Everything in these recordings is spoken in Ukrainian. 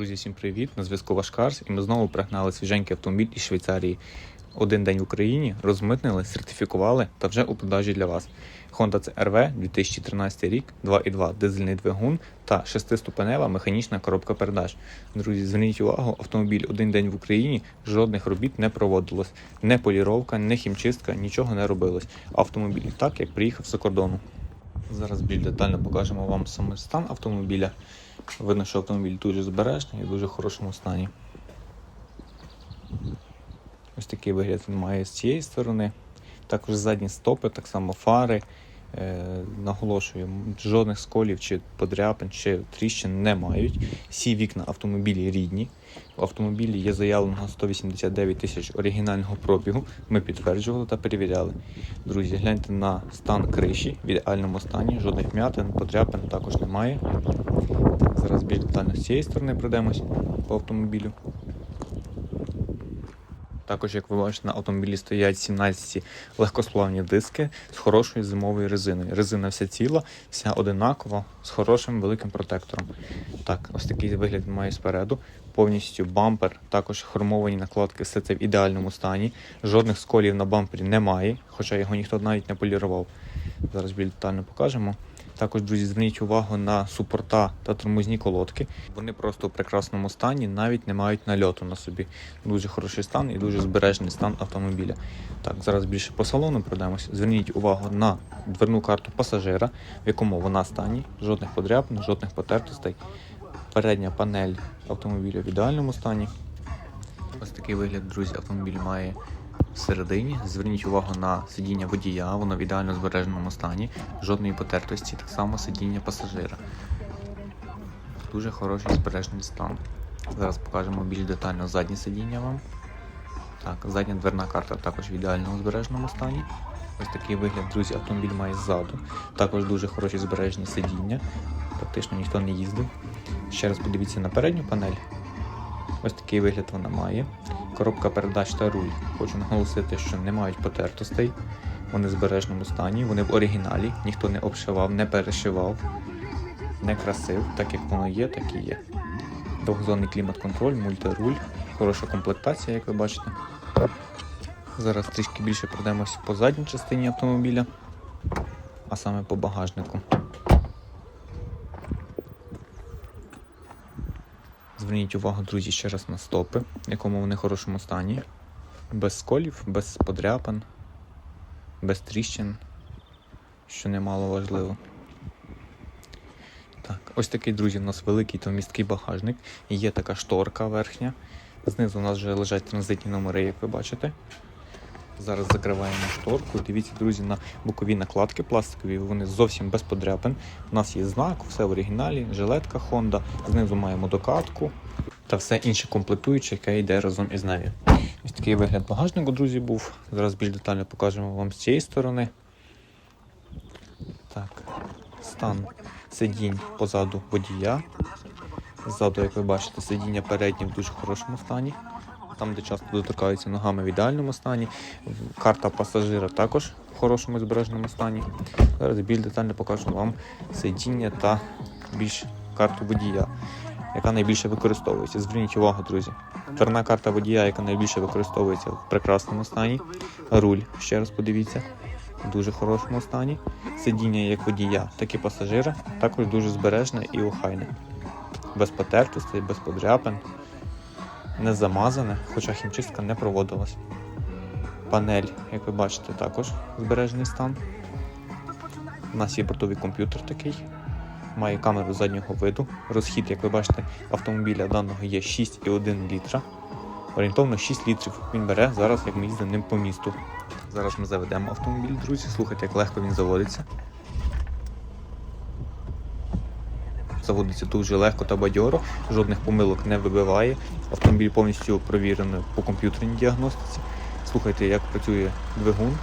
Друзі, всім привіт! На зв'язку ваш Карс, і ми знову пригнали свіженький автомобіль із Швейцарії. Один день в Україні розмитнили, сертифікували та вже у продажі для вас. Honda CR-V 2013 рік, 2.2 дизельний двигун та шестиступенева механічна коробка передач. Друзі, зверніть увагу, автомобіль один день в Україні, жодних робіт не проводилось. Не поліровка, не хімчистка, нічого не робилось. Автомобіль так, як приїхав з кордону. Зараз більш детально покажемо вам саме стан автомобіля. Видно, що автомобіль дуже збережений і в дуже хорошому стані. Ось такий вигляд він має з цієї сторони. Також задні стопи, так само фари. Е, наголошую, жодних сколів чи подряпин, чи тріщин не мають. Всі вікна автомобілі рідні. У автомобілі є заявленого 189 тисяч оригінального пробігу. Ми підтверджували та перевіряли. Друзі, гляньте на стан криші в ідеальному стані, жодних м'ятин, подряпин також немає. Зараз більш детально з цієї сторони пройдемось по автомобілю. Також, як ви бачите, на автомобілі стоять 17 легкосплавні диски з хорошою зимовою резиною. Резина вся ціла, вся одинакова, з хорошим великим протектором. Так, ось такий вигляд має спереду. Повністю бампер, також хромовані накладки, все це в ідеальному стані. Жодних сколів на бампері немає, хоча його ніхто навіть не полірував. Зараз більш детально покажемо. Також, друзі, зверніть увагу на супорта та тормозні колодки. Вони просто у прекрасному стані, навіть не мають нальоту на собі. Дуже хороший стан і дуже збережений стан автомобіля. Так, зараз більше по салону пройдемося. Зверніть увагу на дверну карту пасажира, в якому вона стані, жодних подряпин, жодних потертостей. Передня панель автомобіля в ідеальному стані. Ось такий вигляд, друзі, автомобіль має всередині. Зверніть увагу на сидіння водія, воно в ідеально збереженому стані, жодної потертості, так само сидіння пасажира. Дуже хороший збережений стан. Зараз покажемо більш детально заднє сидіння вам. Так, задня дверна карта також в ідеальному збереженому стані. Ось такий вигляд, друзі, автомобіль має ззаду. Також дуже хороші збережені сидіння. Практично ніхто не їздив. Ще раз подивіться на передню панель. Ось такий вигляд вона має. Коробка передач та руль. Хочу наголосити, що не мають потертостей. Вони в збережному стані, вони в оригіналі, ніхто не обшивав, не перешивав, не красив, так як воно є, так і є. Двохзонний клімат-контроль, мультируль, хороша комплектація, як ви бачите. Зараз трішки більше пройдемось по задній частині автомобіля, а саме по багажнику. Зверніть увагу, друзі, ще раз на стопи, в якому вони хорошому стані. Без сколів, без подряпин, без тріщин, що немало важливо. Так, ось такий, друзі, у нас великий та місткий багажник. Є така шторка верхня. Знизу у нас вже лежать транзитні номери, як ви бачите. Зараз закриваємо шторку. Дивіться, друзі, на бокові накладки пластикові, вони зовсім без подряпин. У нас є знак, все в оригіналі, жилетка Honda, знизу маємо докатку та все інше комплектуюче, яке йде разом із нею. Ось такий вигляд багажнику, друзі, був. Зараз більш детально покажемо вам з цієї сторони. Так, стан сидінь позаду водія. Ззаду, як ви бачите, сидіння переднє в дуже хорошому стані. Там, де часто доторкаються ногами в ідеальному стані. Карта пасажира також в хорошому збереженому стані. Зараз більш детально покажу вам сидіння та більш карту водія, яка найбільше використовується. Зверніть увагу, друзі. Дверна карта водія, яка найбільше використовується в прекрасному стані. Руль, ще раз подивіться, в дуже хорошому стані. Сидіння як водія, так і пасажира, також дуже збережне і охайне. Без потертостей, без подряпин не замазане, хоча хімчистка не проводилась. Панель, як ви бачите, також збережений стан. У нас є бортовий комп'ютер такий, має камеру заднього виду. Розхід, як ви бачите, автомобіля даного є 6,1 літра. Орієнтовно 6 літрів він бере зараз, як ми їздимо ним по місту. Зараз ми заведемо автомобіль, друзі. Слухайте, як легко він заводиться. Заводиться дуже легко та бадьоро, жодних помилок не вибиває. Автомобіль повністю провірений по комп'ютерній діагностиці. Слухайте, як працює двигун.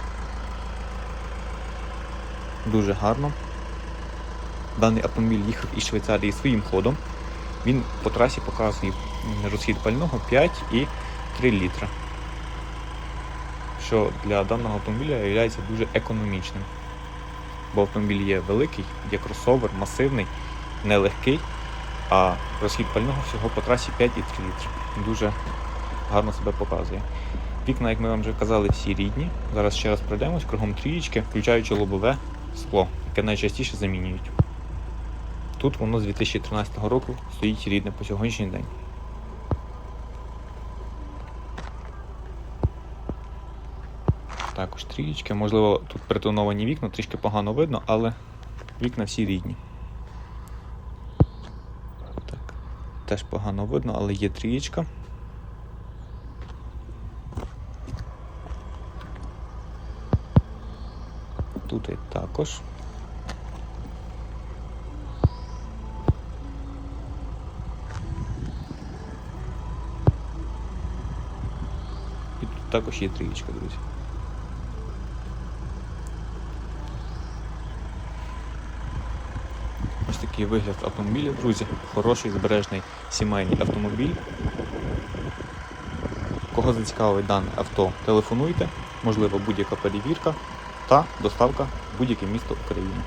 Дуже гарно. Даний автомобіль їхав із Швейцарії своїм ходом. Він по трасі показує розхід пального 5 і 3 літра. Що для даного автомобіля є дуже економічним. Бо автомобіль є великий, є кросовер, масивний нелегкий. а розхід пального всього по трасі 5,3 літри. Дуже гарно себе показує. Вікна, як ми вам вже казали, всі рідні. Зараз ще раз пройдемось кругом трієчки, включаючи лобове скло, яке найчастіше замінюють. Тут воно з 2013 року стоїть рідне по сьогоднішній день. Також трієчки. Можливо, тут притоновані вікна, трішки погано видно, але вікна всі рідні. Так. Теж погано видно, але є трієчка. Тут і також. І тут також є трієчка, друзі. Такий вигляд автомобіля, друзі. Хороший, збережний сімейний автомобіль. Кого зацікавить дане авто, телефонуйте, можливо будь-яка перевірка та доставка в будь-яке місто України.